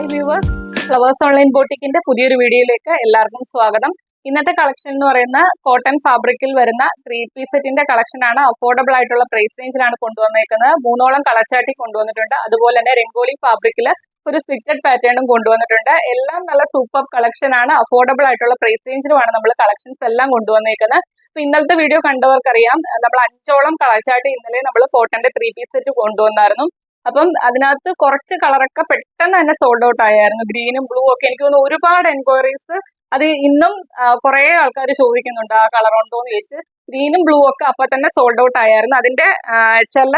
Hi viewers flowers online ബോട്ടിക്കിന്റെ പുതിയൊരു വീഡിയോയിലേക്ക് എല്ലാവർക്കും സ്വാഗതം. ഇന്നത്തെ കളക്ഷൻ എന്ന് പറയുന്ന കോട്ടൺ ഫാബ്രിക്കിൽ വരുന്ന ത്രീ പീസ് സെറ്റിന്റെ കളക്ഷൻ ആണ്. അഫോർഡബിൾ ആയിട്ടുള്ള പ്രൈസ് റേഞ്ചിലാണ് കൊണ്ടുവന്നേക്കുന്നത്. മൂന്നോളം കളച്ചാട്ടി കൊണ്ടുവന്നിട്ടുണ്ട്. അതുപോലെ തന്നെ രംഗോളി ഫാബ്രിക്കിൽ ഒരു സ്വിറ്റഡ് പാറ്റേണും കൊണ്ടുവന്നിട്ടുണ്ട്. എല്ലാം നല്ല സൂപ്പർ കളക്ഷൻ ആണ്. അഫോർഡബിൾ ആയിട്ടുള്ള പ്രൈസ് റേഞ്ചിലുമാണ് നമ്മൾ കളക്ഷൻസ് എല്ലാം കൊണ്ടുവന്നേക്കുന്നത്. അപ്പൊ ഇന്നത്തെ വീഡിയോ കണ്ടവർക്കറിയാം. നമ്മൾ അഞ്ചോളം കളച്ചാട്ടി ഇന്നലെ നമ്മൾ കോട്ടന്റെ ത്രീ പീസ് സെറ്റ് കൊണ്ടുവന്നായിരുന്നു. അപ്പം അതിനകത്ത് കുറച്ച് കളറൊക്കെ പെട്ടെന്ന് തന്നെ സോൾഡ് ഔട്ട് ആയായിരുന്നു. ഗ്രീനും ബ്ലൂ ഒക്കെ എനിക്ക് തോന്നുന്നു ഒരുപാട് എൻക്വയറീസ് അത് ഇന്നും കുറെ ആൾക്കാർ ചോദിക്കുന്നുണ്ട് ആ കളർ ഉണ്ടോ എന്ന് ചോദിച്ച്. ഗ്രീനും ബ്ലൂ ഒക്കെ അപ്പൊ തന്നെ സോൾഡ് ഔട്ട് ആയായിരുന്നു. അതിന്റെ ചില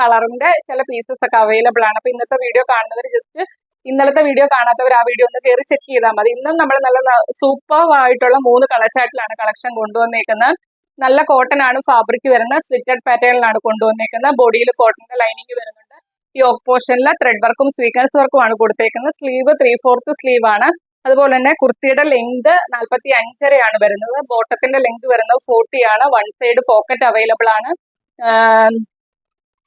കളറിന്റെ ചില പീസസ് ഒക്കെ അവൈലബിൾ ആണ്. അപ്പൊ ഇന്നത്തെ വീഡിയോ കാണുന്നവർ ജസ്റ്റ് ഇന്നലത്തെ വീഡിയോ കാണാത്തവർ ആ വീഡിയോ ഒന്ന് കയറി ചെക്ക് ചെയ്താൽ മതി. ഇന്നും നമ്മൾ നല്ല സൂപ്പർ ആയിട്ടുള്ള മൂന്ന് കളർ ചാറ്റിലാണ് കളക്ഷൻ കൊണ്ടുവന്നേക്കുന്നത്. നല്ല കോട്ടൺ ആണ് ഫാബ്രിക് വരുന്നത്. സ്വിറ്റഡ് പാറ്റേണിലാണ് കൊണ്ടുവന്നേക്കുന്നത്. ബോഡിയിൽ കോട്ടന്റെ ലൈനിങ് വരുന്നുണ്ട്. യോക്ക് പോർഷനിൽ ത്രെഡ് വർക്കും സ്വീക്വൻസ് വർക്കും ആണ് കൊടുത്തേക്കുന്നത്. സ്ലീവ് ത്രീ ഫോർത്ത് സ്ലീവ് ആണ്. അതുപോലെ തന്നെ കുർത്തിയുടെ ലെങ്ത് നാൽപ്പത്തി അഞ്ചരയാണ് വരുന്നത്. ബോട്ടത്തിന്റെ ലെങ്ത് വരുന്നത് ഫോർട്ടി ആണ്. വൺ സൈഡ് പോക്കറ്റ് അവൈലബിൾ ആണ്.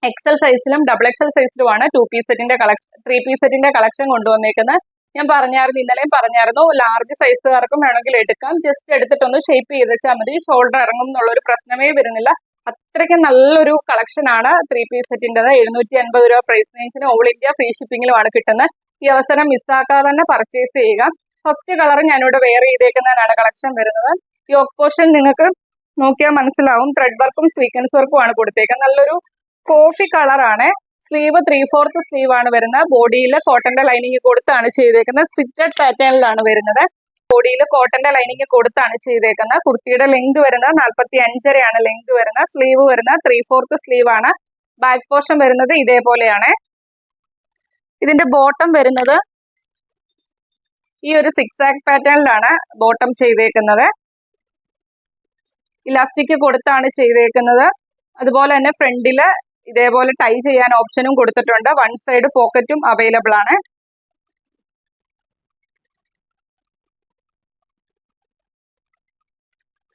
എക്സൽ സൈസിലും ഡബിൾ എക്സൽ സൈസിലുമാണ് ടു പീസ് സെറ്റിന്റെ കളക്ഷൻ ത്രീ പീസ് സെറ്റിന്റെ കളക്ഷൻ കൊണ്ടുവന്നേക്കുന്നത്. ഞാൻ പറഞ്ഞായിരുന്നു ഇന്നലെയും പറഞ്ഞായിരുന്നു ലാർജ് സൈസുകാർക്കും വേണമെങ്കിൽ എടുക്കാം. ജസ്റ്റ് എടുത്തിട്ടൊന്ന് ഷേപ്പ് ചെയ്ത് വെച്ചാൽ മതി. ഷോൾഡർ ഇറങ്ങും എന്നുള്ളൊരു പ്രശ്നമേ വരുന്നില്ല. അത്രയ്ക്ക് നല്ലൊരു കളക്ഷൻ ആണ്. ത്രീ പീസ് സെറ്റിന്റെത് എഴുന്നൂറ്റി അൻപത് രൂപ പ്രൈസ് റേഞ്ചിന് ഓൾ ഇന്ത്യ ഫ്രീ ഷിപ്പിംഗിലുമാണ് കിട്ടുന്നത്. ഈ അവസരം മിസ്സാക്കാതെ തന്നെ പർച്ചേസ് ചെയ്യുക. ഫസ്റ്റ് കളർ ഞാനിവിടെ വെയർ ചെയ്തേക്കുന്നതിനാണ് കളക്ഷൻ വരുന്നത്. യോക്ക് പോർഷൻ നിങ്ങൾക്ക് നോക്കിയാൽ മനസ്സിലാവും. ത്രെഡ് വർക്കും സീക്വൻസ് വർക്കും ആണ് കൊടുത്തേക്കുന്നത്. നല്ലൊരു കോഫി കളറാണ് സ്ലീവ് ത്രീ ഫോർത്ത് സ്ലീവ് ആണ് വരുന്നത്. ബോഡിയിൽ കോട്ടന്റെ ലൈനിങ് കൊടുത്താണ് ചെയ്തേക്കുന്നത്. സിറ്റഡ് പാറ്റേണിലാണ് വരുന്നത്. ബോഡിയിൽ കോട്ടന്റെ ലൈനിങ് കൊടുത്താണ് ചെയ്തേക്കുന്നത്. കുർത്തിയുടെ ലെങ്ത് വരുന്നത് നാൽപ്പത്തി അഞ്ചരയാണ് ലെങ്ത് വരുന്നത്. സ്ലീവ് വരുന്നത് ത്രീ ഫോർത്ത് സ്ലീവ് ആണ്. ബാക്ക് പോർഷൻ വരുന്നത് ഇതേപോലെയാണ്. ഇതിന്റെ ബോട്ടം വരുന്നത് ഈ ഒരു സിക്സ് ആക് പാറ്റേണിലാണ് ബോട്ടം ചെയ്തേക്കുന്നത്. ഇലാസ്റ്റിക് കൊടുത്താണ് ചെയ്തേക്കുന്നത്. അതുപോലെ തന്നെ ഫ്രണ്ടിൽ ഇതേപോലെ ടൈ ചെയ്യാൻ ഓപ്ഷനും കൊടുത്തിട്ടുണ്ട്. വൺ സൈഡ് പോക്കറ്റും അവൈലബിൾ ആണ്.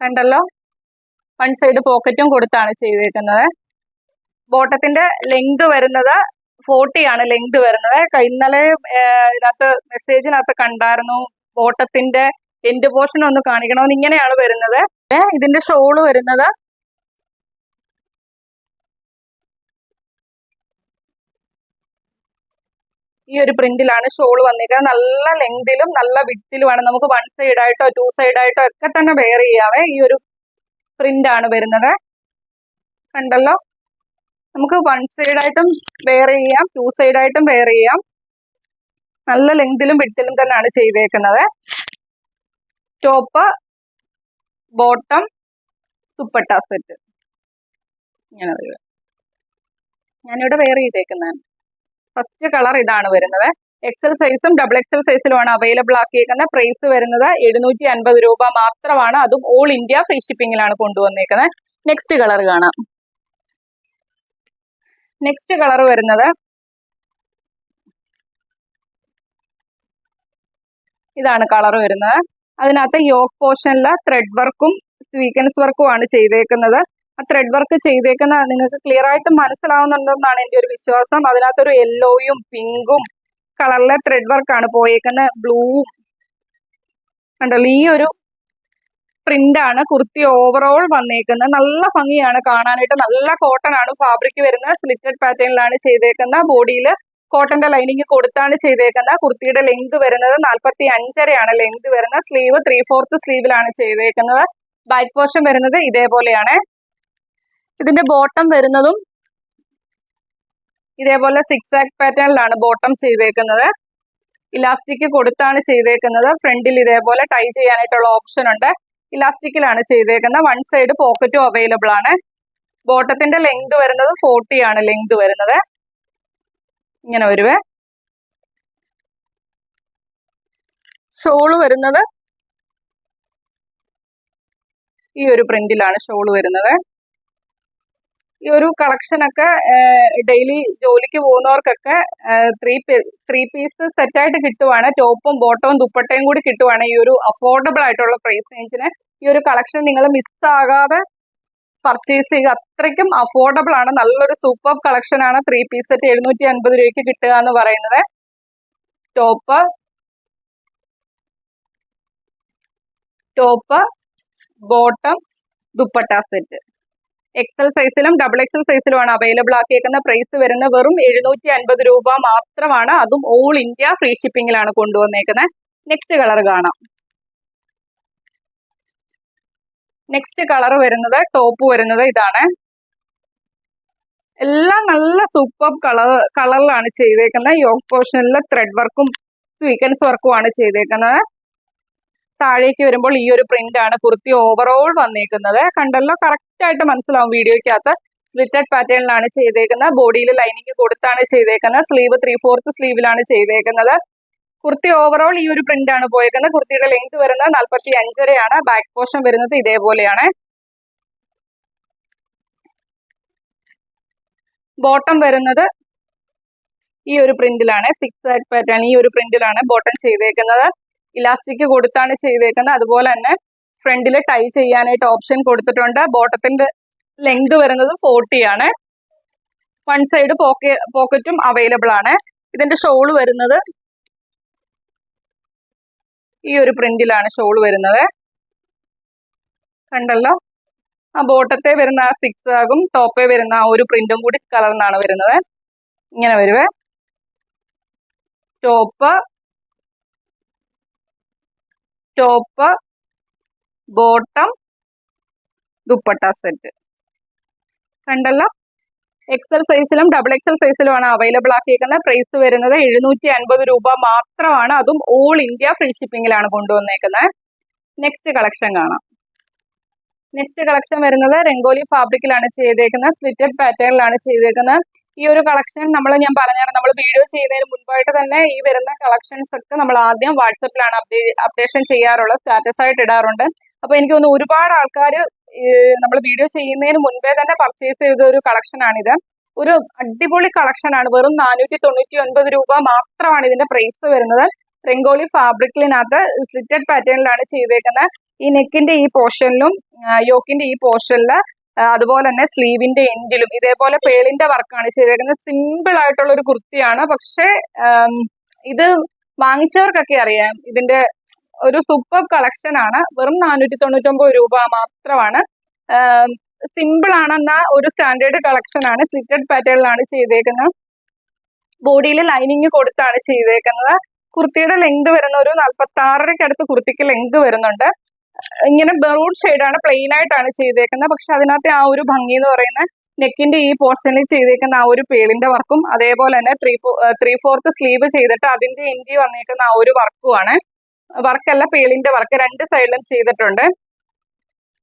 കണ്ടല്ലോ? വൺ സൈഡ് പോക്കറ്റും കൊടുത്താണ് ചെയ്തേക്കുന്നത്. ബോട്ടത്തിന്റെ ലെങ്ത് വരുന്നത് ഫോർട്ടി ആണ് ലെങ്ത് വരുന്നത്. ഇന്നലെ ഇതിനകത്ത് മെസ്സേജിനകത്ത് കണ്ടായിരുന്നു. ബോട്ടത്തിന്റെ എൻഡ് പോർഷൻ ഒന്ന് കാണിക്കണമെന്ന് ഇങ്ങനെയാണ് വരുന്നത്. ഇതിന്റെ ഷോൾ വരുന്നത് ഈ ഒരു പ്രിന്റിലാണ് ഷോൾ വന്നിരിക്കുന്നത്. നല്ല ലെങ്തിലും നല്ല വിട്ടിലുമാണ് നമുക്ക് വൺ സൈഡ് ആയിട്ടോ ടു സൈഡ് ആയിട്ടോ ഒക്കെ തന്നെ വെയർ ചെയ്യാവേ ഈ ഒരു പ്രിന്റ് ആണ് വരുന്നത്. കണ്ടല്ലോ? നമുക്ക് വൺ സൈഡ് ആയിട്ടും വെയർ ചെയ്യാം ടു സൈഡ് ആയിട്ടും വെയർ ചെയ്യാം. നല്ല ലെങ്തിലും വിട്ടിലും തന്നെയാണ് ചെയ്തേക്കുന്നത്. Top bottom dupatta set. ഇങ്ങനെ വരിക. ഞാനിവിടെ വെയർ ചെയ്തേക്കുന്നതാണ്. ഫസ്റ്റ് കളർ ഇതാണ് വരുന്നത്. എക്സൽ സൈസും ഡബിൾ എക്സൽ സൈസിലുമാണ് അവൈലബിൾ ആക്കിയേക്കുന്നത് പ്രൈസ് വരുന്നത് എഴുന്നൂറ്റി അൻപത് രൂപ മാത്രമാണ്. അതും ഓൾ ഇന്ത്യ ഫ്രീ ഷിപ്പിംഗിലാണ് കൊണ്ടുവന്നേക്കുന്നത്. നെക്സ്റ്റ് കളർ കാണാം. നെക്സ്റ്റ് കളർ വരുന്നത് ഇതാണ് കളർ വരുന്നത്. അതിനകത്ത് യോക്ക് പോർഷനിൽ ത്രെഡ് വർക്കും സ്വീക്കൻസ് വർക്കും ആണ് ചെയ്തേക്കുന്നത്. ആ ത്രെഡ് വർക്ക് ചെയ്തേക്കുന്ന നിങ്ങൾക്ക് ക്ലിയർ ആയിട്ട് മനസ്സിലാവുന്നുണ്ടെന്നാണ് എന്റെ ഒരു വിശ്വാസം. അതിനകത്തൊരു യെല്ലോയും പിങ്കും കളറിലെ ത്രെഡ് വർക്കാണ് പോയേക്കുന്ന. ബ്ലൂവും കണ്ടല്ലോ? ഈ ഒരു പ്രിന്റ് ആണ് കുർത്തി ഓവറോൾ വന്നേക്കുന്നത് നല്ല ഭംഗിയാണ് കാണാനായിട്ട്. നല്ല കോട്ടൺ ആണ് ഫാബ്രിക് വരുന്നത് സ്ലിറ്റഡ് പാറ്റേണിലാണ് ചെയ്തേക്കുന്ന. ബോഡിയിൽ കോട്ടന്റെ ലൈനിങ് കൊടുത്താണ് ചെയ്തേക്കുന്നത് കുർത്തിയുടെ ലെങ്ത് വരുന്നത് നാൽപ്പത്തി അഞ്ചരയാണ് ലെങ്ത് വരുന്നത് സ്ലീവ് ത്രീ ഫോർത്ത് സ്ലീവിലാണ് ചെയ്തേക്കുന്നത്. ബാക്ക് പോർഷൻ വരുന്നത് ഇതേപോലെയാണ്. ഇതിന്റെ ബോട്ടം വരുന്നതും ഇതേപോലെ സിക്സ് ആക്ട് പാറ്റേണിലാണ് ബോട്ടം ചെയ്തേക്കുന്നത്. ഇലാസ്റ്റിക് കൊടുത്താണ് ചെയ്തേക്കുന്നത്. ഫ്രണ്ടിൽ ഇതേപോലെ ടൈ ചെയ്യാനായിട്ടുള്ള ഓപ്ഷൻ ഉണ്ട്. ഇലാസ്റ്റിക്കിലാണ് ചെയ്തേക്കുന്നത്. വൺ സൈഡ് പോക്കറ്റും അവൈലബിൾ ആണ്. ബോട്ടത്തിന്റെ ലെങ്ത് വരുന്നത് ഫോർട്ടി ആണ് ലെങ്ത് വരുന്നത്. ഇങ്ങനെ വരുവേ. ഷോൾ വരുന്നത് ഈ ഒരു പ്രിന്റിലാണ് ഷോൾ വരുന്നത്. ഈ ഒരു കളക്ഷൻ ഒക്കെ ഡെയിലി ജോലിക്ക് പോകുന്നവർക്കൊക്കെ ത്രീ ത്രീ പീസ് സെറ്റായിട്ട് കിട്ടുവാണ്. ടോപ്പും ബോട്ടവും ദുപ്പട്ടയും കൂടി കിട്ടുവാണ് ഈ ഒരു അഫോർഡബിൾ ആയിട്ടുള്ള പ്രൈസ് റേഞ്ചിന് ഈ ഒരു കളക്ഷൻ നിങ്ങൾ മിസ്സാകാതെ പർച്ചേസ് ചെയ്യുക. അത്രയ്ക്കും അഫോർഡബിൾ ആണ്. നല്ലൊരു സൂപ്പർ കളക്ഷൻ ആണ്. ത്രീ പീസ് സെറ്റ് എഴുന്നൂറ്റി അൻപത് രൂപയ്ക്ക് കിട്ടുക എന്ന് പറയുന്നത്. Top top bottom dupatta set XL സൈസിലും double XL സൈസിലുമാണ് അവൈലബിൾ ആക്കിയേക്കുന്ന പ്രൈസ് വരുന്ന വെറും എഴുന്നൂറ്റി അൻപത് രൂപ മാത്രമാണ്. അതും ഓൾ ഇന്ത്യ ഫ്രീ ഷിപ്പിംഗിലാണ് കൊണ്ടുവന്നേക്കുന്നത് നെക്സ്റ്റ് കളർ കാണാം. നെക്സ്റ്റ് കളർ വരുന്നത് ടോപ്പ് വരുന്നത് ഇതാണ്. എല്ലാം നല്ല സൂപ്പർ കളർ കളറിലാണ് ചെയ്തേക്കുന്നത് യോഗ പോർഷനിലെ ത്രെഡ് വർക്കും സ്വീക്കൻസ് വർക്കും ആണ് ചെയ്തേക്കുന്നത് താഴേക്ക് വരുമ്പോൾ ഈ ഒരു പ്രിന്റ് ആണ് കുർത്തി ഓവറോൾ വന്നേക്കുന്നത്. കണ്ടല്ലോ കറക്റ്റ് ആയിട്ട് മനസ്സിലാവും വീഡിയോയ്ക്കകത്ത്. സ്ലിറ്റഡ് പാറ്റേണിലാണ് ചെയ്തേക്കുന്നത്. ബോഡിയിൽ ലൈനിങ് കൊടുത്താണ് ചെയ്തേക്കുന്നത്. സ്ലീവ് ത്രീ ഫോർത്ത് സ്ലീവിലാണ് ചെയ്തേക്കുന്നത്. കുർത്തി ഓവറോൾ ഈ ഒരു പ്രിന്റ് ആണ് പോയേക്കുന്നത്. കുർത്തിയുടെ ലെങ്ത് വരുന്നത് നാൽപ്പത്തി അഞ്ചരയാണ് ബാക്ക് പോർഷൻ വരുന്നത് ഇതേപോലെയാണ്. ബോട്ടം വരുന്നത് ഈ ഒരു പ്രിന്റിലാണ് സിക്സ് ആയിട്ട് പാറ്റേൺ ഈ ഒരു പ്രിന്റിലാണ് ബോട്ടം ചെയ്തേക്കുന്നത്. ഇലാസ്റ്റിക് കൊടുത്താണ് ചെയ്തേക്കുന്നത്. അതുപോലെ തന്നെ ഫ്രണ്ടിൽ ടൈ ചെയ്യാനായിട്ട് ഓപ്ഷൻ കൊടുത്തിട്ടുണ്ട്. ബോട്ടത്തിന്റെ ലെങ്ത് വരുന്നത് ഫോർട്ടി ആണ്. വൺ സൈഡ് പോക്കെ പോക്കറ്റും അവൈലബിൾ ആണ്. ഇതിന്റെ ഷോൾ വരുന്നത് ഈ ഒരു പ്രിന്റിലാണ് ഷോൾ വരുന്നത്. കണ്ടല്ലോ? ആ ബോട്ടത്തെ വരുന്ന ആ സിക്സ് ആകും ടോപ്പേ വരുന്ന ആ ഒരു പ്രിന്റും കൂടി കളർന്നാണ് വരുന്നത്. ഇങ്ങനെ വരുവേ. Top top bottom dupatta set കണ്ടല്ലോ? എക്സൽ സൈസിലും ഡബിൾ എക്സൽ സൈസിലുമാണ് അവൈലബിൾ ആക്കിയിരിക്കുന്നത് പ്രൈസ് വരുന്നത് എഴുന്നൂറ്റി അൻപത് രൂപ മാത്രമാണ്. അതും ഓൾ ഇന്ത്യ ഫ്രീ ഷിപ്പിംഗിലാണ് കൊണ്ടുവന്നേക്കുന്നത്. നെക്സ്റ്റ് കളക്ഷൻ കാണാം. നെക്സ്റ്റ് കളക്ഷൻ വരുന്നത് രംഗോലി ഫാബ്രിക്കിലാണ് ചെയ്തേക്കുന്നത്. സ്ലിറ്റഡ് പാറ്റേണിലാണ് ചെയ്തേക്കുന്നത്. ഈ ഒരു കളക്ഷൻ നമ്മൾ ഞാൻ പറഞ്ഞാണ് നമ്മൾ വീഡിയോ ചെയ്യുന്നതിന് മുൻപായിട്ട് തന്നെ ഈ വരുന്ന കളക്ഷൻസ് ഒക്കെ നമ്മൾ ആദ്യം വാട്സപ്പിലാണ് അപ്ഡേഷൻ ചെയ്യാറുള്ളത് സ്റ്റാറ്റസ് ആയിട്ട് ഇടാറുണ്ട്. അപ്പൊ എനിക്ക് തോന്നുന്നു ഒരുപാട് ആൾക്കാർ നമ്മൾ വീഡിയോ ചെയ്യുന്നതിന് മുൻപേ തന്നെ പർച്ചേസ് ചെയ്ത ഒരു കളക്ഷൻ ആണിത്. ഒരു അടിപൊളി കളക്ഷൻ ആണ്. വെറും നാനൂറ്റി തൊണ്ണൂറ്റി ഒൻപത് രൂപ മാത്രമാണ് ഇതിന്റെ പ്രൈസ് വരുന്നത്. രംഗോലി ഫാബ്രിക്കിനകത്ത് സ്ലിറ്റഡ് പാറ്റേണിലാണ് ചെയ്തേക്കുന്നത്. ഈ നെക്കിന്റെ ഈ പോർഷനിലും യോക്കിന്റെ ഈ പോർഷനിൽ അതുപോലെ തന്നെ സ്ലീവിന്റെ എൻഡിലും ഇതേപോലെ പേളിന്റെ വർക്കാണ് ചെയ്തേക്കുന്നത് സിമ്പിൾ ആയിട്ടുള്ള ഒരു കുർത്തിയാണ്. പക്ഷെ ഇത് വാങ്ങിച്ചവർക്കൊക്കെ അറിയാം. ഇതിന്റെ ഒരു സൂപ്പർ കളക്ഷൻ ആണ്. വെറും നാനൂറ്റി തൊണ്ണൂറ്റൊമ്പത് രൂപ മാത്രമാണ്. സിമ്പിൾ ആണെന്ന ഒരു സ്റ്റാൻഡേർഡ് കളക്ഷൻ ആണ് സ്ലിറ്റഡ് പാറ്റേണിലാണ് ചെയ്തേക്കുന്നത്. ബോഡിയിൽ ലൈനിങ് കൊടുത്താണ് ചെയ്തേക്കുന്നത്. കുർത്തിയുടെ ലെങ്ത് വരുന്ന ഒരു നാൽപ്പത്തി ആറരയ്ക്ക് കുർത്തിക്ക് ലെങ്ത് വരുന്നുണ്ട്. ഇങ്ങനെ മെറൂൺ ആണ് പ്ലെയിൻ ആയിട്ടാണ് ചെയ്തേക്കുന്നത് പക്ഷെ അതിനകത്തെ ആ ഒരു ഭംഗി എന്ന് പറയുന്ന നെക്കിന്റെ ഈ പോർഷനിൽ ചെയ്തേക്കുന്ന ആ ഒരു പേളിന്റെ വർക്കും അതേപോലെ തന്നെ ത്രീ ത്രീ ഫോർത്ത് സ്ലീവ് ചെയ്തിട്ട് അതിന്റെ എൻഡി വന്നേക്കുന്ന ആ ഒരു വർക്കുമാണ്. വർക്കല്ല പേളിന്റെ വർക്ക് രണ്ട് സൈഡിലും ചെയ്തിട്ടുണ്ട്.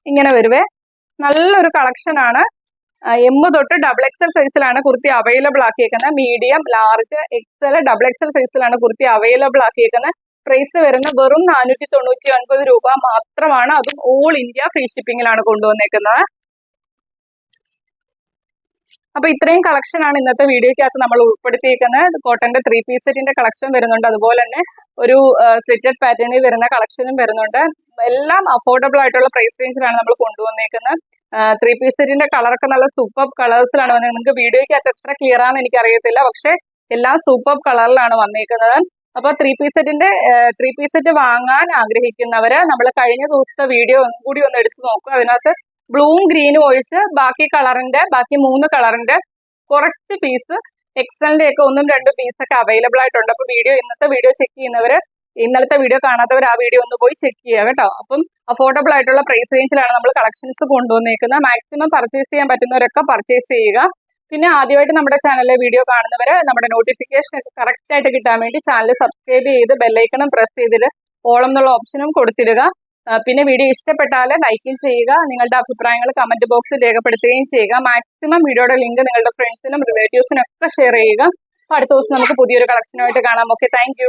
ഇങ്ങനെ വരുവേ. നല്ലൊരു കളക്ഷൻ ആണ്. എം തൊട്ട് ഡബിൾ എക്സൽ സൈസിലാണ് kurti available ആക്കിയേക്കുന്നത് medium large XL double XL സൈസിലാണ് കുർത്തി അവൈലബിൾ ആക്കിയേക്കുന്നത് പ്രൈസ് വരുന്ന വെറും നാനൂറ്റി തൊണ്ണൂറ്റി ഒൻപത് രൂപ മാത്രമാണ് അതും ഓൾ ഇന്ത്യ ഫ്രീ ഷിപ്പിംഗിലാണ് കൊണ്ടുവന്നേക്കുന്നത്. അപ്പൊ ഇത്രയും കളക്ഷൻ ആണ് ഇന്നത്തെ വീഡിയോയ്ക്കകത്ത് നമ്മൾ ഉൾപ്പെടുത്തിയിരിക്കുന്നത്. കോട്ടന്റെ ത്രീ പീസ് സെറ്റിന്റെ കളക്ഷൻ വരുന്നുണ്ട്. അതുപോലെ തന്നെ ഒരു സ്ലിറ്റഡ് പാറ്റേണിൽ വരുന്ന കളക്ഷനും വരുന്നുണ്ട്. എല്ലാം അഫോർഡബിൾ ആയിട്ടുള്ള പ്രൈസ് റേഞ്ചിലാണ് നമ്മൾ കൊണ്ടുവന്നേക്കുന്നത്. ത്രീ പീസ് സെറ്റിന്റെ കളറൊക്കെ നല്ല സൂപ്പർ കളേഴ്സിലാണ് വന്നത്. നിങ്ങൾക്ക് വീഡിയോയ്ക്കകത്ത് എത്ര ക്ലിയർ ആണെന്ന് എനിക്കറിയത്തില്ല. പക്ഷെ എല്ലാം സൂപ്പർ കളറിലാണ് വന്നേക്കുന്നത്. അപ്പൊ ത്രീ പീസ് സെറ്റിന്റെ ത്രീ പീസ് സെറ്റ് വാങ്ങാൻ ആഗ്രഹിക്കുന്നവര് നമ്മൾ കഴിഞ്ഞ ദിവസത്തെ വീഡിയോ കൂടി ഒന്ന് എടുത്തു നോക്കുക അതിനകത്ത് ബ്ലൂവും ഗ്രീനും ഒഴിച്ച് ബാക്കി കളറിന്റെ ബാക്കി മൂന്ന് കളറിന്റെ കുറച്ച് പീസ് എക്സലിന്റെ ഒക്കെ ഒന്നും രണ്ടും പീസ് ഒക്കെ അവൈലബിൾ ആയിട്ടുണ്ട്. അപ്പൊ വീഡിയോ ഇന്നത്തെ വീഡിയോ ചെക്ക് ചെയ്യുന്നവര് ഇന്നലത്തെ വീഡിയോ കാണാത്തവർ ആ വീഡിയോ ഒന്ന് പോയി ചെക്ക് ചെയ്യുക കേട്ടോ. അപ്പം അഫോർഡബിൾ ആയിട്ടുള്ള പ്രൈസ് റേഞ്ചിലാണ് നമ്മൾ കളക്ഷൻസ് കൊണ്ടുവന്നേക്കുന്നത്. മാക്സിമം പർച്ചേസ് ചെയ്യാൻ പറ്റുന്നവരൊക്കെ പർച്ചേസ് ചെയ്യുക. പിന്നെ ആദ്യമായിട്ട് നമ്മുടെ ചാനലിലെ വീഡിയോ കാണുന്നവര് നമ്മുടെ നോട്ടിഫിക്കേഷൻ ഒക്കെ കറക്റ്റ് ആയിട്ട് കിട്ടാൻ വേണ്ടി ചാനൽ സബ്സ്ക്രൈബ് ചെയ്ത് ബെല്ലൈക്കണും പ്രസ് ചെയ്തിട്ട് ഓളം എന്നുള്ള ഓപ്ഷനും കൊടുത്തിടുക. പിന്നെ വീഡിയോ ഇഷ്ടപ്പെട്ടാൽ ലൈക്കും ചെയ്യുക നിങ്ങളുടെ അഭിപ്രായങ്ങൾ കമന്റ് ബോക്സിൽ രേഖപ്പെടുത്തുകയും ചെയ്യുക. മാക്സിമം വീഡിയോയുടെ ലിങ്ക് നിങ്ങളുടെ ഫ്രണ്ട്സിനും റിലേറ്റീവ്സിനും ഒക്കെ ഷെയർ ചെയ്യുക. അടുത്ത ദിവസം നമുക്ക് പുതിയൊരു കളക്ഷനുമായിട്ട് കാണാം. Okay thank